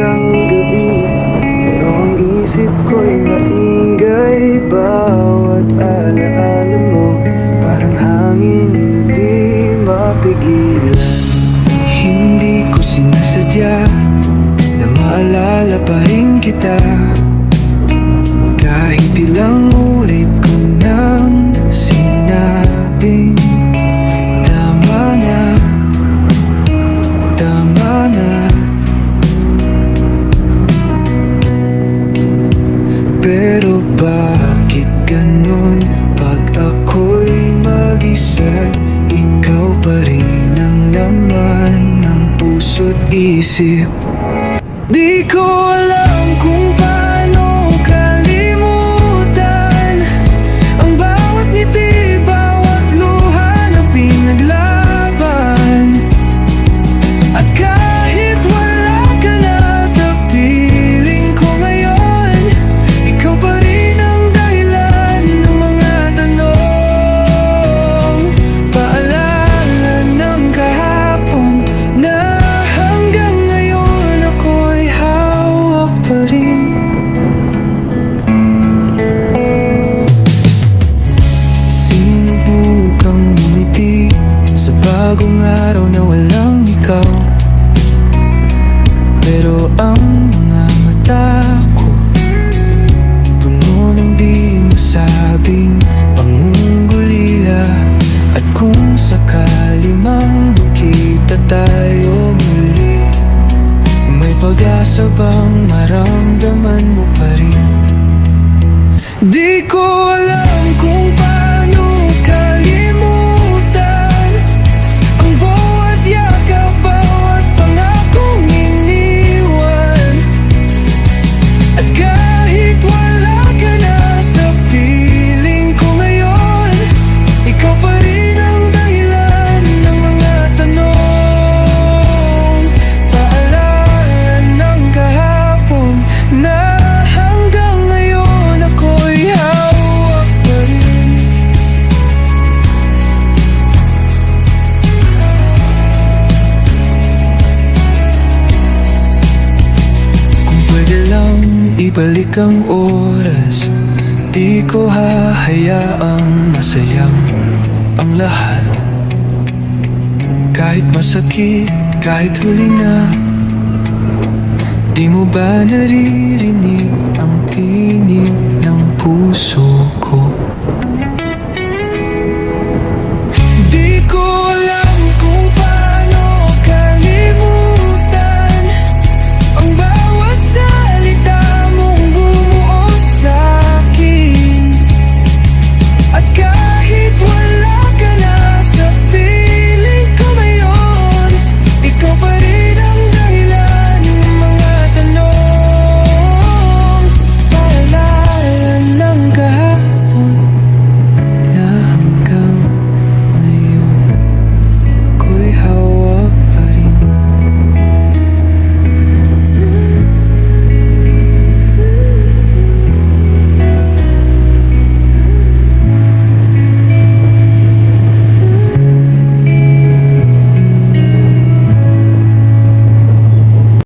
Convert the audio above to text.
hanggang gabi. Pero ang isip ko'y maingay Bawat alaala mo Parang hangin na di mapigilan. Hindi ko sinasadya Na maalala pa rin kita bakit ganun? Pag ako'y mag-isa Ikaw pa rin ang laman Ng puso't isip. Di ko alam bagong araw na walang ikaw Pero ang mga mata ko Puno ng di masabing pangungulila At kung sakali mang makita tayo muli May pag-asa bang maramdaman mo pa rin? Di ko alam kung paano ibalik ang oras Di ko hahayaang masayang ang lahat. Kahit masakit, kahit huli na Di mo ba naririnig ang tinig ng puso